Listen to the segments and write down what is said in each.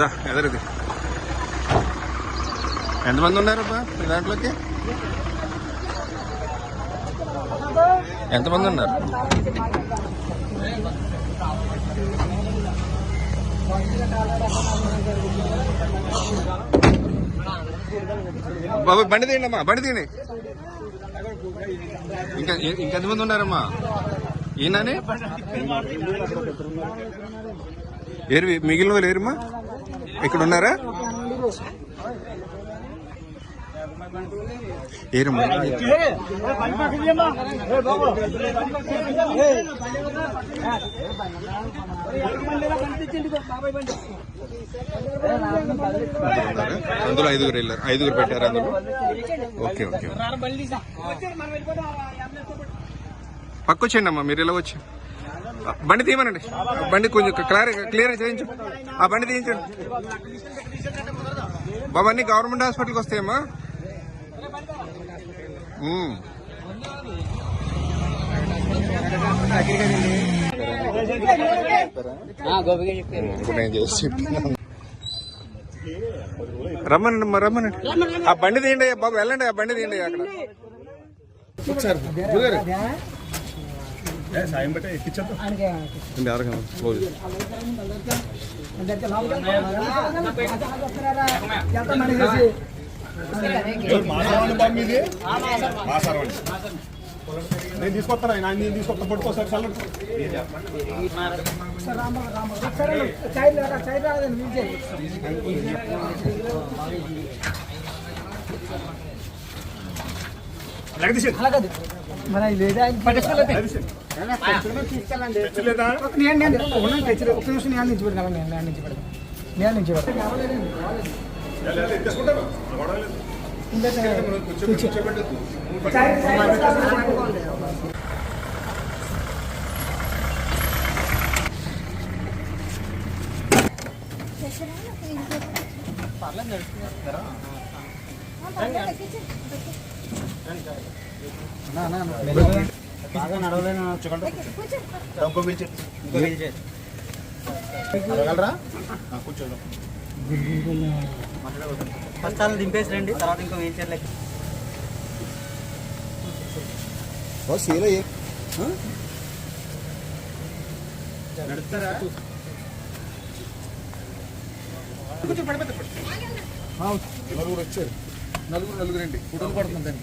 దా ఎదరిది. ఎంతమంది ఉన్నారబ్బా మీ దాంట్లోకి? ఎంతమంది ఉన్నారు? బాబు బండి తీయండి అమ్మా బండి తీయండి. ఇంకా ఇంకెంతమంది ఉన్నారమ్మా? ఈయనని? ఏరు మిగిలిన వాళ్ళు ఏరుమా ఇక్కడ ఉన్నారా ఏరమ్మా అందులో ఐదుగురు వెళ్ళారు. ఐదుగురు పెట్టారు అందులో? ఓకే ఓకే పక్కొచ్చేయండి అమ్మా మీరు ఇలా వచ్చి బండి తీయమనండి. బండి కొంచెం క్లియర్ క్లియర్ చేయించు. ఆ బండి తీయించండి బాబా అన్ని గవర్నమెంట్ హాస్పిటల్కి వస్తాయమ్మా. రమ్మనండి రమ్మనండి. ఆ బండి తీయండి బాబు వెళ్ళండి ఆ బండి తీయండి అక్కడ. నేను తీసుకొస్తాను ఆయన నేను తీసుకొస్తా పట్టుకోసారి చల్లండి మన లేదా తెచ్చలేదా నేను నేను ఉన్నాను తెచ్చి ఒక నిమిషం నేను నుంచి పెడతాను నేను నేను నుంచి పెడతాను నేను నుంచి పెడతాను తీసుకుంటాను గొడవలేదు బాగా నడవలేను కూర్చోండి. ఫస్ట్ వాళ్ళు దింపేసి రండి తర్వాత ఇంకో వీల్ చైర్ లెక్క నలుగురు వచ్చారు. నలుగురు నలుగురు అండి ఫోటోలు పడుతుందండి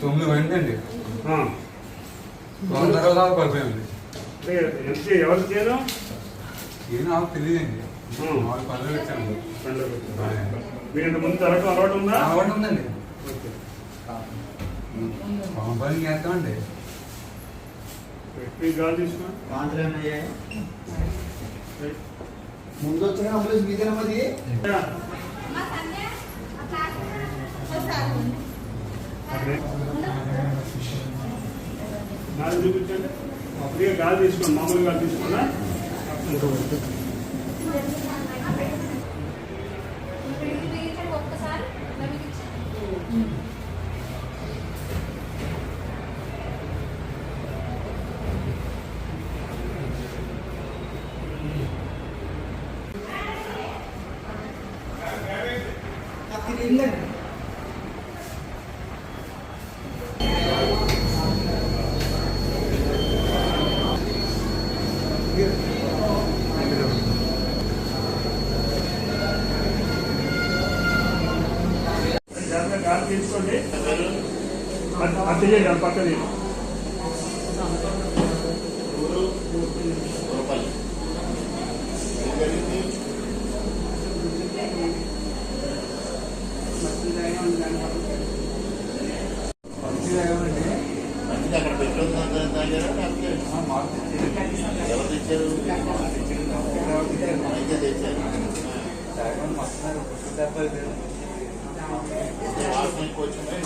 తొమ్మిది మంది పడిపోయింది ఎంత ఎవరు చేయను ఏం నాకు తెలియదండి. నాలుగు పనులు వచ్చాను మీరు ముందు తరగతి అలవాటు ఉందా? అలవాటు ఉందండి. పాము పని చేస్తామండి. ముందు వచ్చిన అంబులెన్స్ మీదేనమ్మది గాలి చూపించండి. అప్పుడే గాలి తీసుకోండి మామూలుగా గాలి అత్త చేయండి పక్కది అక్కడ పెట్టుందని ఎవరు తెచ్చారు అయితే తెచ్చారు వాసన ఎక్కువ వచ్చింది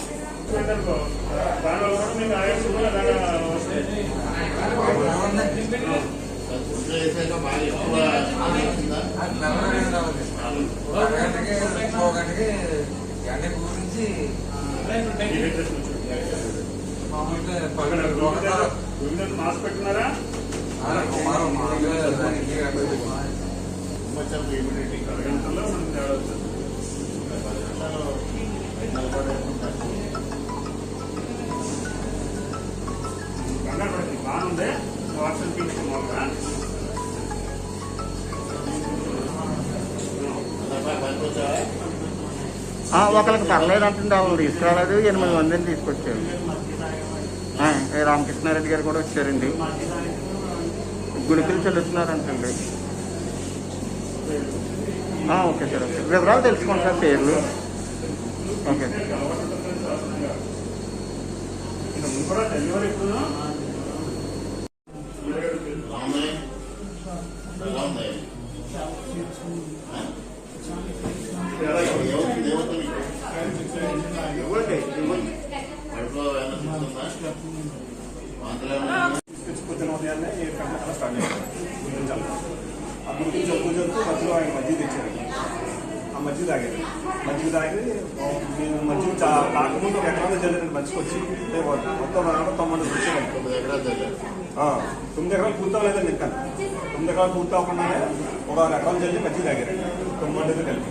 ఫుడ్ మాస్క్ పెట్టున్నారా కొంచెం ఇమ్యూనిటీ గంటల్లో మనం తేడా వస్తుంది. కంగారు పడకండి. బాగానే ఉంది తీసుకున్నారా ఒకరికి పర్లేదు అంటుంది వాళ్ళు తీసుకురాలేదు ఎనిమిది మందిని తీసుకొచ్చారు రామకృష్ణారెడ్డి గారు కూడా వచ్చారండి గుడికలు చెల్లుతున్నారంటండి ఓకే సార్ ఓకే వివరాలు తెలుసుకోండి సార్ పేర్లు ఓకే. సార్ ఉదయాన్నే ఈ స్టార్ట్ చేశారు గుర్తించాలి ఆ గుర్తించి మధ్యలో ఆయన మజ్జిగ తెచ్చారు ఆ తాగారు. తాగి మజ్జిగ చా ఒక ఎకరాలు చల్లారండి మజ్జిగ వచ్చి మొత్తం రావడం తొమ్మిది వచ్చేవాళ్ళు తొమ్మిది ఎకరాలు జరిగారు తొమ్మిది ఎకరాలు పూర్తి అవ్వలేదండి ఇంకా. తొమ్మిది ఎకరాలు పూర్తి అవ్వకుండానే ఒక ఎకరాలు జరిగి మంచి తాగారండి తొమ్మిది కలిపి.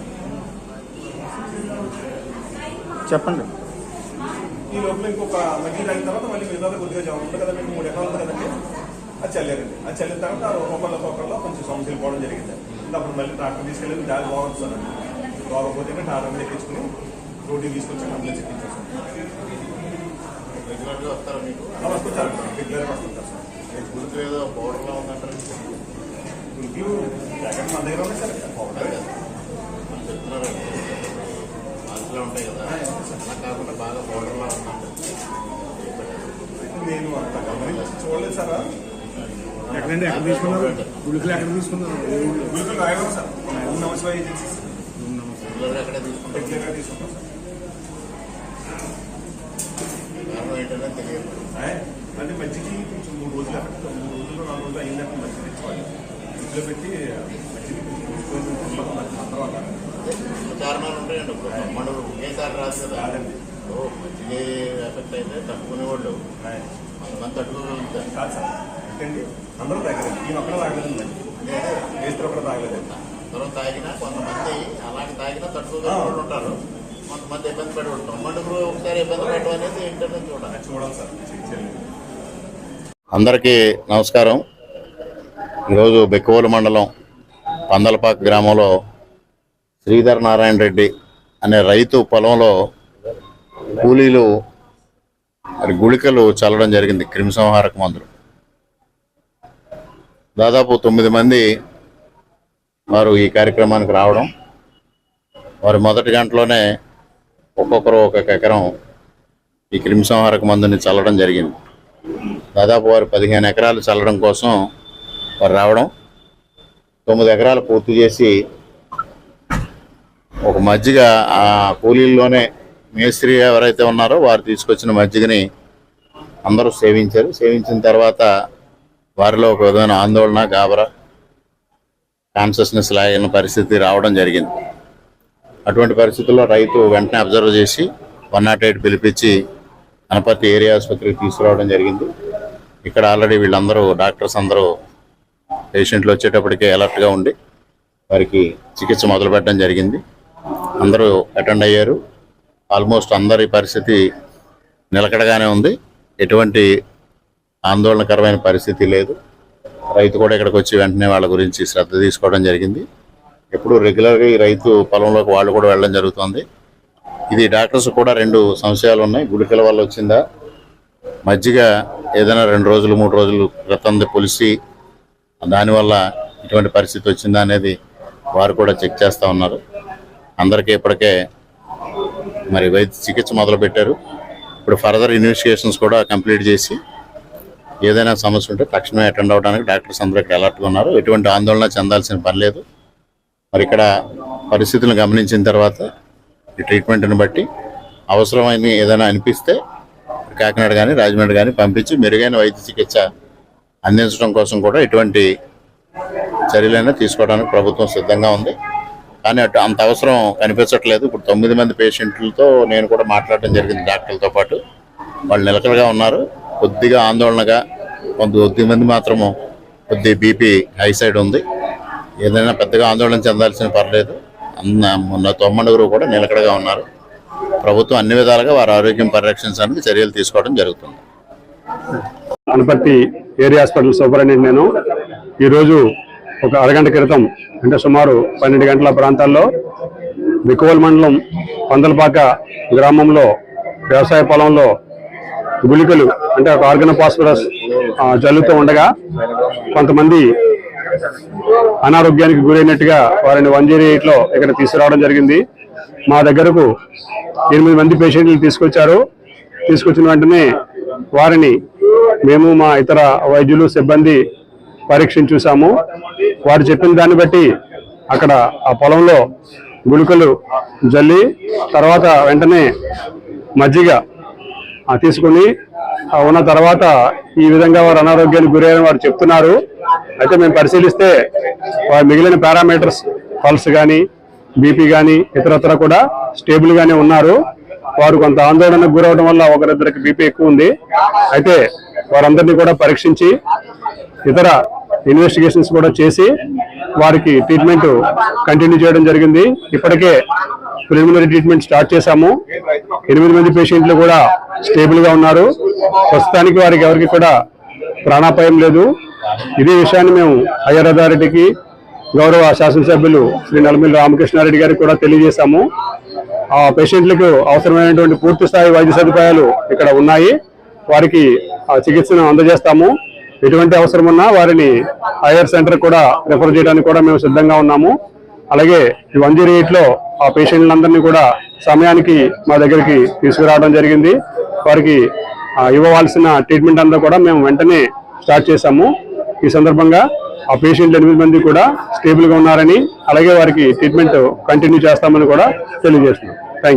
చెప్పండి. ఈ లోపల ఇంకొక మజ్జిగ తాగిన తర్వాత మళ్ళీ మిగతా కొద్దిగా జమ ఉంటుంది కదా మూడు ఎకరాలు ఉంది కదండి. అది చల్లారండి. అది చల్లిన తర్వాత ఒక్కొక్కళ్ళ ఒక్కొక్కళ్ళ కొంచెం సమస్యలు పోవడం జరిగింది. అప్పుడు మళ్ళీ ట్రాక్టర్ తీసుకెళ్ళి దారి సార్. బాగోపోతే ట్రాక్టర్ ఎక్కించుకుని రోడ్డు తీసుకొచ్చి కంప్లైంట్ ఎక్కించేస్తాం రెగ్యులర్గా వస్తారా మీకు? వస్తుంటారు రెగ్యులర్గా వస్తుంటారు సార్. గుర్తు ఏదో పౌడర్లో ఉందంటారు? ఇంట్లో జాకెట్ మన దగ్గర ఉన్నాయి సార్. పౌడర్ చెప్తున్నారు వాంతులు ఉంటాయి. కదా. అలా కాకుండా బాగా పౌడర్లో ఉందంటారు. నేను అంత గమనించి చూడలేదు సార్. ఎక్కడండి? ఎక్కడ తీసుకున్నారు? గుళికలు ఎక్కడ తీసుకున్నారు? గుళికలు రాయగలం సార్. ఓం నమ శివాయ ఏజెన్సీస్ రెగ్యులర్గా ఎక్కడ తీసుకుంటారు. రెగ్యులర్గా తీసుకుంటాం సార్. ఏంటనే తెలియదు. అంటే మధ్యకి కొంచెం మూడు రోజులు అక్కడ మూడు రోజులు నాలుగు రోజులు అయిందాక మధ్య తెచ్చుకోవాలి. ఇంట్లో పెట్టి మంత్రం అన్నారు కారణాలు ఉంటాయండి ఒకేసారి రాదు కాదండి. ఎఫెక్ట్ అయితే కాదు సార్. ఏంటండి? అందరూ తాగలేదు నేను ఒక్కడ తాగలేదండి ఒక్కడ తాగలేదండి అందరూ తాగినా కొంతమంది అలాగే తాగినా తట్టుకోగలిగిన వాళ్ళు ఉంటారు. కొంతమంది ఇబ్బంది పడి ఉంటారు మండుగురు ఒకసారి ఇబ్బంది పడడం అనేది ఏంటనే చూడాలి. చూడాలి సార్. అందరికీ నమస్కారం. ఈరోజు బెక్కువోలు మండలం పందలపాక గ్రామంలో శ్రీధర్ నారాయణ రెడ్డి అనే రైతు పొలంలో కూలీలు మరి గుళికలు చల్లడం జరిగింది. క్రిమిసంహారక మందులు. దాదాపు తొమ్మిది మంది వారు ఈ కార్యక్రమానికి రావడం. వారు మొదటి గంటలోనే ఒక్కొక్కరు ఒక్కొక్క ఎకరం ఈ క్రిమిసంహారక మందుని చల్లడం జరిగింది. దాదాపు వారు పదిహేను ఎకరాలు చల్లడం కోసం వారు రావడం తొమ్మిది ఎకరాలు పూర్తి చేసి ఒక మజ్జిగ ఆ కూలీల్లోనే మేస్త్రి ఎవరైతే ఉన్నారో వారు తీసుకొచ్చిన మజ్జిగని అందరూ సేవించారు. సేవించిన తర్వాత వారిలో ఒక విధమైన ఆందోళన గాబరా కాన్షియస్నెస్ లాగిన పరిస్థితి రావడం జరిగింది. అటువంటి పరిస్థితుల్లో రైతు వెంటనే అబ్జర్వ్ చేసి వన్ నాట్ ఎయిట్ పిలిపించి అనపర్తి ఏరియా ఆసుపత్రికి తీసుకురావడం జరిగింది. ఇక్కడ ఆల్రెడీ వీళ్ళందరూ డాక్టర్స్ అందరూ పేషెంట్లు వచ్చేటప్పటికే అలర్ట్గా ఉండి వారికి చికిత్స మొదలు పెట్టడం జరిగింది. అందరూ అటెండ్ అయ్యారు. ఆల్మోస్ట్ అందరి పరిస్థితి నిలకడగానే ఉంది. ఎటువంటి ఆందోళనకరమైన పరిస్థితి లేదు. రైతు కూడా ఇక్కడికి వచ్చి వెంటనే వాళ్ళ గురించి శ్రద్ధ తీసుకోవడం జరిగింది. ఎప్పుడు రెగ్యులర్గా ఈ రైతు పొలంలోకి వాళ్ళు కూడా వెళ్ళడం జరుగుతుంది. ఇది డాక్టర్స్ కూడా రెండు సంశయాలు ఉన్నాయి. గుడికల వల్ల వచ్చిందా? మజ్జిగ ఏదైనా రెండు రోజులు మూడు రోజులు క్రితం పులిసి దానివల్ల ఇటువంటి పరిస్థితి వచ్చిందా అనేది వారు కూడా చెక్ చేస్తూ ఉన్నారు. అందరికీ ఇప్పటికే మరి వైద్య చికిత్స మొదలుపెట్టారు. ఇప్పుడు ఫర్దర్ ఇన్వెస్టిగేషన్స్ కూడా కంప్లీట్ చేసి ఏదైనా సమస్య ఉంటే తక్షణమే అటెండ్ అవడానికి డాక్టర్స్ అందరూ అలర్ట్గా ఉన్నారు. ఎటువంటి ఆందోళన చెందాల్సిన పని లేదు. మరి ఇక్కడ పరిస్థితులను గమనించిన తర్వాత ఈ ట్రీట్మెంట్ని బట్టి అవసరమైన ఏదైనా అనిపిస్తే కాకినాడ కానీ రాజమండ్రి కానీ పంపించి మెరుగైన వైద్య చికిత్స అందించడం కోసం కూడా ఎటువంటి చర్యలైనా తీసుకోవడానికి ప్రభుత్వం సిద్ధంగా ఉంది. కానీ అటు అంత అవసరం కనిపించట్లేదు. ఇప్పుడు తొమ్మిది మంది పేషెంట్లతో నేను కూడా మాట్లాడడం జరిగింది డాక్టర్లతో పాటు. వాళ్ళు నిలకడగా ఉన్నారు. కొద్దిగా ఆందోళనగా కొంత కొద్ది మంది మాత్రము కొద్ది బీపీ హై సైడ్ ఉంది. ఏదైనా పెద్దగా ఆందోళన చెందాల్సిన పర్లేదు. అన్న మొన్న తొమ్మిడుగురు కూడా నిలకడగా ఉన్నారు. ప్రభుత్వం అన్ని విధాలుగా వారి ఆరోగ్యం పరిరక్షించడానికి చర్యలు తీసుకోవడం జరుగుతుంది. అనపర్తి ఏరియా హాస్పిటల్ సూపరింటెండెంట్ నేను. ఈరోజు ఒక అరగంట క్రితం అంటే సుమారు పన్నెండు గంటల ప్రాంతాల్లో బికోవల్ మండలం పందలపాక గ్రామంలో వ్యవసాయ పొలంలో గుళికలు అంటే ఒక ఆర్గన ఫాస్ఫరస్ జల్లుతూ ఉండగా కొంతమంది అనారోగ్యానికి గురైనట్టుగా వారిని వన్ జీరో ఎయిట్లో ఇక్కడ తీసుకురావడం జరిగింది. మా దగ్గరకు ఎనిమిది మంది పేషెంట్లు తీసుకొచ్చారు. తీసుకొచ్చిన వెంటనే వారిని మేము మా ఇతర వైద్యులు సిబ్బంది పరీక్షను చూసాము వారు చెప్పిన దాన్ని బట్టి అక్కడ ఆ పొలంలో గుళికలు జల్లి తర్వాత వెంటనే మజ్జిగ తీసుకుని ఉన్న తర్వాత ఈ విధంగా వారు అనారోగ్యానికి గురయ్యారని వారు చెప్తున్నారు. అయితే మేము పరిశీలిస్తే వారి మిగిలిన పారామీటర్స్ పల్స్ కానీ బీపీ కానీ ఇతరత్ర కూడా స్టేబుల్గానే ఉన్నారు. వారు కొంత ఆందోళనకు గురవడం వల్ల ఒకరిద్దరికి బీపీ ఎక్కువ ఉంది. అయితే వారందరినీ కూడా పరీక్షించి ఇతర ఇన్వెస్టిగేషన్స్ కూడా చేసి వారికి ట్రీట్మెంట్ కంటిన్యూ చేయడం జరిగింది. ఇప్పటికే ప్రిలిమినరీ ట్రీట్మెంట్ స్టార్ట్ చేశాము. ఎనిమిది మంది పేషెంట్లు కూడా స్టేబుల్గా ఉన్నారు. ప్రస్తుతానికి వారికి ఎవరికి కూడా ప్రాణాపాయం లేదు. ఇదే విషయాన్ని మేము హయ్యర్ అథారిటీకి గౌరవ శాసనసభ్యులు శ్రీ నలమిల్లి రామకృష్ణారెడ్డి గారికి కూడా తెలియజేశాము. ఆ పేషెంట్లకు అవసరమైనటువంటి పూర్తి స్థాయి వైద్య సదుపాయాలు ఇక్కడ ఉన్నాయి. వారికి ఆ చికిత్సను అందజేస్తాము. ఎటువంటి అవసరం ఉన్నా వారిని హైయర్ సెంటర్ కూడా రిఫర్ చేయడానికి కూడా మేము సిద్ధంగా ఉన్నాము. అలాగే ఈ వన్ జీరో ఎయిట్లో ఆ పేషెంట్లందరినీ కూడా సమయానికి మా దగ్గరికి తీసుకురావడం జరిగింది. వారికి ఇవ్వవలసిన ట్రీట్మెంట్ అంతా కూడా మేము వెంటనే స్టార్ట్ చేశాము. ఈ సందర్భంగా ఆ పేషెంట్లు ఎనిమిది మంది కూడా స్టేబుల్గా ఉన్నారని అలాగే వారికి ట్రీట్మెంట్ కంటిన్యూ చేస్తామని కూడా తెలియజేస్తున్నాం.